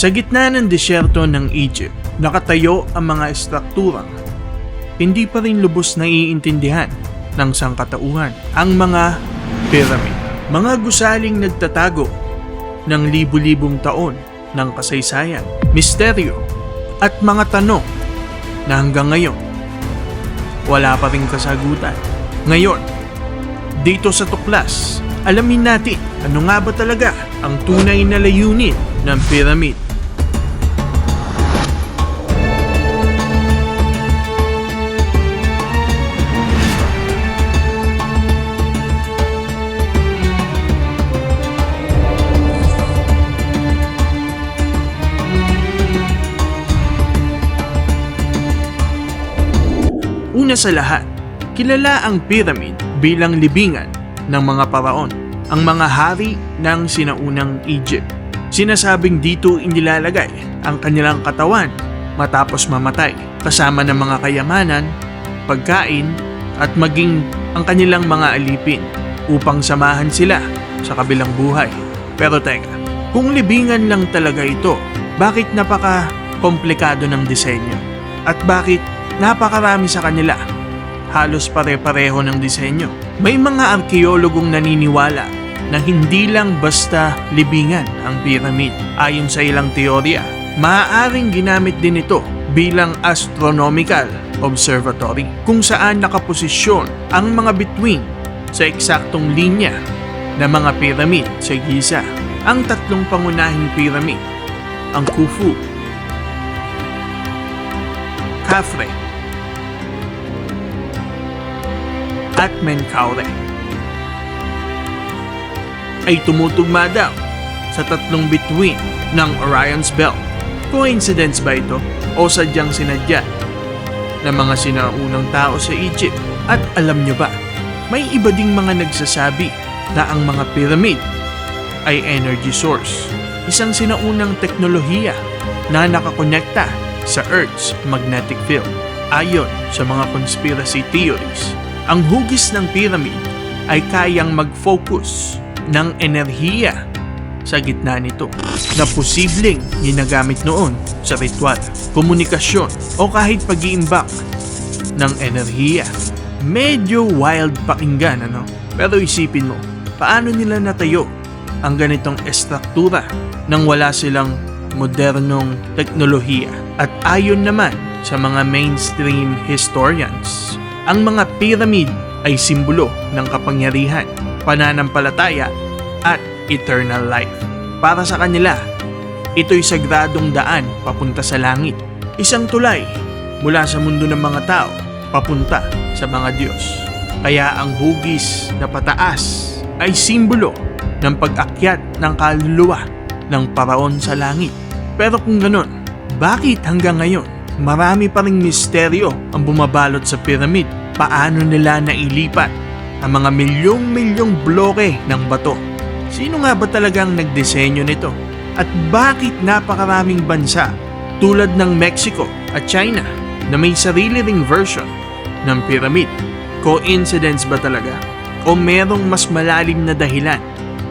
Sa gitna ng disyerto ng Egypt, nakatayo ang mga estrukturang hindi pa rin lubos na iintindihan ng sangkatauhan ang mga pyramid. Mga gusaling nagtatago ng libu-libong taon ng kasaysayan, misteryo at mga tanong na hanggang ngayon wala pa rin kasagutan. Ngayon, dito sa Tuklas, alamin natin ano nga ba talaga ang tunay na layunin ng pyramid. Una sa lahat, kilala ang pyramid bilang libingan ng mga paraon, ang mga hari ng sinaunang Egypt. Sinasabing dito inilalagay ang kanilang katawan matapos mamatay, kasama ng mga kayamanan, pagkain, at maging ang kanilang mga alipin upang samahan sila sa kabilang buhay. Pero teka, kung libingan lang talaga ito, bakit napaka komplikado ng disenyo? At bakit napakarami sa kanila? Halos pare-pareho ng disenyo. May mga arkeologong naniniwala na hindi lang basta libingan ang pyramid. Ayon sa ilang teorya, maaaring ginamit din ito bilang astronomical observatory kung saan nakaposisyon ang mga bituin sa eksaktong linya ng mga pyramid sa Giza. Ang tatlong pangunahing pyramid, ang Khufu, Khafre, at Menkaure ay tumutugma daw sa tatlong bituin ng Orion's Belt. Coincidence ba ito o sadyang sinadya ng mga sinaunang tao sa Egypt? At alam nyo ba, may iba ding mga nagsasabi na ang mga pyramid ay energy source. Isang sinaunang teknolohiya na nakakonekta sa Earth's magnetic field. Ayon sa mga conspiracy theories, ang hugis ng pyramid ay kayang mag-focus ng enerhiya sa gitna nito na posibleng ginagamit noon sa ritual, komunikasyon o kahit pag-iimbak ng enerhiya. Medyo wild pakinggan ano? Pero isipin mo, paano nila natayo ang ganitong estruktura nang wala silang modernong teknolohiya? At ayon naman sa mga mainstream historians, ang mga pyramid ay simbolo ng kapangyarihan, pananampalataya at eternal life. Para sa kanila, ito'y sagradong daan papunta sa langit. Isang tulay mula sa mundo ng mga tao papunta sa mga Diyos. Kaya ang hugis na pataas ay simbolo ng pag-akyat ng kaluluwa ng paraon sa langit. Pero kung ganon, bakit hanggang ngayon marami pa ring misteryo ang bumabalot sa pyramid? Paano nila nailipat ang mga milyong-milyong bloke ng bato? Sino nga ba talagang nagdisenyo nito? At bakit napakaraming bansa tulad ng Mexico at China na may sarili ring version ng pyramid? Coincidence ba talaga? O merong mas malalim na dahilan?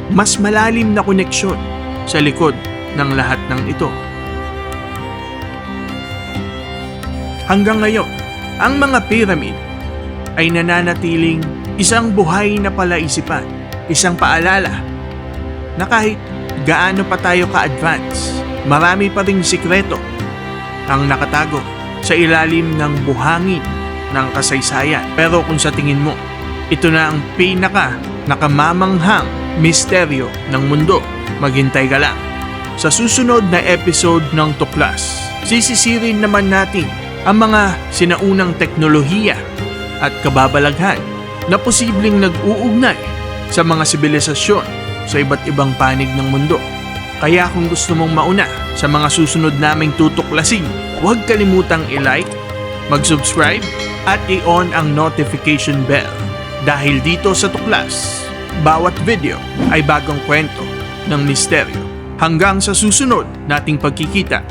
Mas malalim na koneksyon sa likod ng lahat ng ito? Hanggang ngayon, ang mga pyramid ay nananatiling isang buhay na palaisipan, isang paalala na kahit gaano pa tayo ka-advance, marami pa ring sikreto ang nakatago sa ilalim ng buhangin ng kasaysayan. Pero kung sa tingin mo, ito na ang pinaka nakamamanghang misteryo ng mundo, maghintay ka lang. Sa susunod na episode ng Tuklas, sisisirin naman natin ang mga sinaunang teknolohiya at kababalaghan na posibleng nag-uugnay sa mga sibilisasyon sa iba't ibang panig ng mundo. Kaya kung gusto mong mauna sa mga susunod naming tutuklasin, huwag kalimutang i-like, mag-subscribe at i-on ang notification bell. Dahil dito sa Tuklas, bawat video ay bagong kwento ng misteryo. Hanggang sa susunod nating pagkikita,